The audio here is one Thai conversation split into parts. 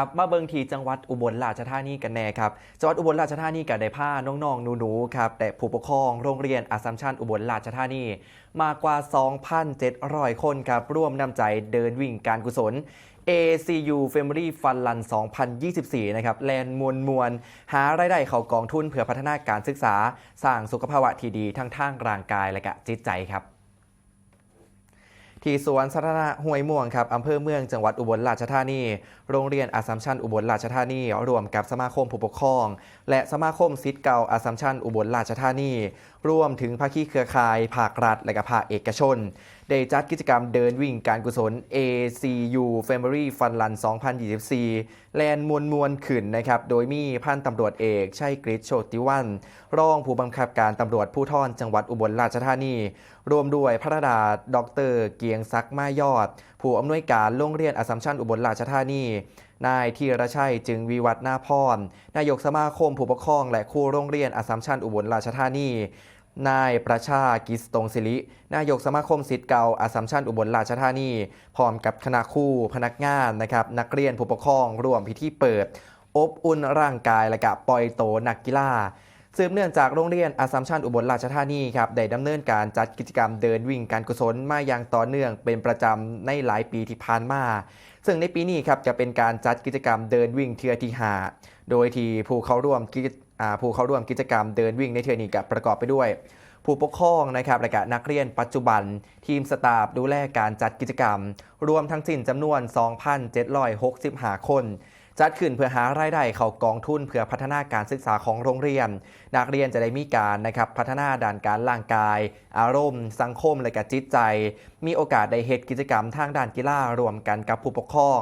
ครับมาเบิงทีจังหวัดอุบลราชธานีกันแน่ครับจังหวัดอุบลราชธานีกับได้ผ้าน้องๆหนูๆครับแต่ผู้ปกครองโรงเรียนอัสัมชัญอุบลราชธานี มากว่า 2,700 คนครับร่วมนำใจเดินวิ่งการกุศล ACU Family Fun Run 2024 นะครับแลนมวลมวล หารายได้เข้ากองทุนเพื่อพัฒนาการศึกษา สร้างสุขภาวะที่ดีทั้งทางร่างกายและก็จิตใจครับ ที่สวนสาธารณะห้วยม่วงครับอำเภอเมืองจังหวัดอุบลราชธานี โรงเรียนอัสสัมชัญอุบลราชธานี รวมกับสมาคมผู้ปกครอง และสมาคมศิษย์เก่าอัสสัมชัญอุบลราชธานี รวมถึงภาคีเครือข่ายภาครัฐและภาคเอกชน ได้จัดกิจกรรมเดินวิ่งการกุศล ACU Family Fun Run 2024 แลนมวลมวลขึ้นนะครับ โดยมีพันตำรวจเอกชัยกฤษโชติวัน รองผู้บังคับการตำรวจผู้ท่อนจังหวัดอุบลราชธานี รวมด้วยพระดาดร เกียงซักมายอด ผู้อำนวยการโรงเรียนอสสัมชัญอุบลราชธานีนายธีรชัยจึงวิวัฒนาพรนายกสมาคมผู้ปกครองและครูโรงเรียนอสสัมชัญอุบลราชธานี นายประชากิสตงศิริ นายกสมาคมสิทธิ์เก่าอัสสัมชัญอุบลราชธานี พร้อมกับคณะครูพนักงานนะครับนักเรียนผู้ปกครองร่วมพิธีเปิด อบอุ่นร่างกายและกับปล่อยโตนักกีฬาสืบเนื่องจากโรงเรียนอัสสัมชัญอุบลราชธานีครับได้ดำเนินการจัดกิจกรรมเดินวิ่งการกุศลมาอย่างต่อเนื่องเป็นประจำในหลายปีที่ผ่านมา ซึ่งในปีนี้ครับจะเป็นการจัดกิจกรรมเดินวิ่งเทือที่หาโดยที่ผู้เข้าร่วมกิจ ผู้เข้าร่วมกิจกรรมเดินวิ่งในเทือนี้กับประกอบไปด้วย ผู้ปกครองนะครับและกนักเรียนปัจจุบัน ทีมสตาฟดูแลการจัดกิจกรรม รวมทั้งสิ้นจำนวน 2,765 คน จัดขึ้นเพื่อหารายได้เข้ากองทุนเพื่อพัฒนาการศึกษาของโรงเรียน นักเรียนจะได้มีการนะครับพัฒนาด้านการร่างกาย อารมณ์ สังคมและกจิตใจ มีโอกาสได้เหตุกิจกรรมทางด้านกีฬารวมกันกับผู้ปกครอง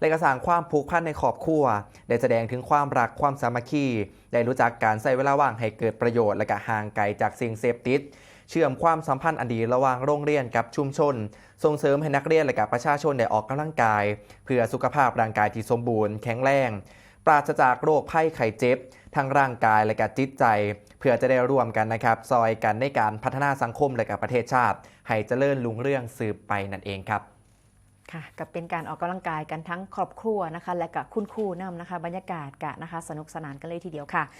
และก็สางความผูกพันในครอบครัว ได้แสดงถึงความรักความสามัคคี ได้รู้จักการใช้เวลาว่างให้เกิดประโยชน์และก็ห่างไกลจากสิ่งเสพติดเชื่อมความสัมพันธ์อันดีระหว่างโรงเรียนกับชุมชน ส่งเสริมให้นักเรียนและกับประชาชนได้ออกกำลังกาย เพื่อสุขภาพร่างกายที่สมบูรณ์แข็งแรงปราศจากโรคภัยไข้เจ็บทั้งร่างกายและก็จิตใจ เพื่อจะได้ร่วมกันนะครับ ซอยกันในการพัฒนาสังคมและกับประเทศชาติ ให้เจริญรุ่งเรืองสืบไปนั่นเองครับ ค่ะกับเป็นการออกกำลังกายกันทั้งครอบครัวนะคะ และกับคุณครูนำนะคะ บรรยากาศกะนะคะ สนุกสนานกันเลยทีเดียวค่ะ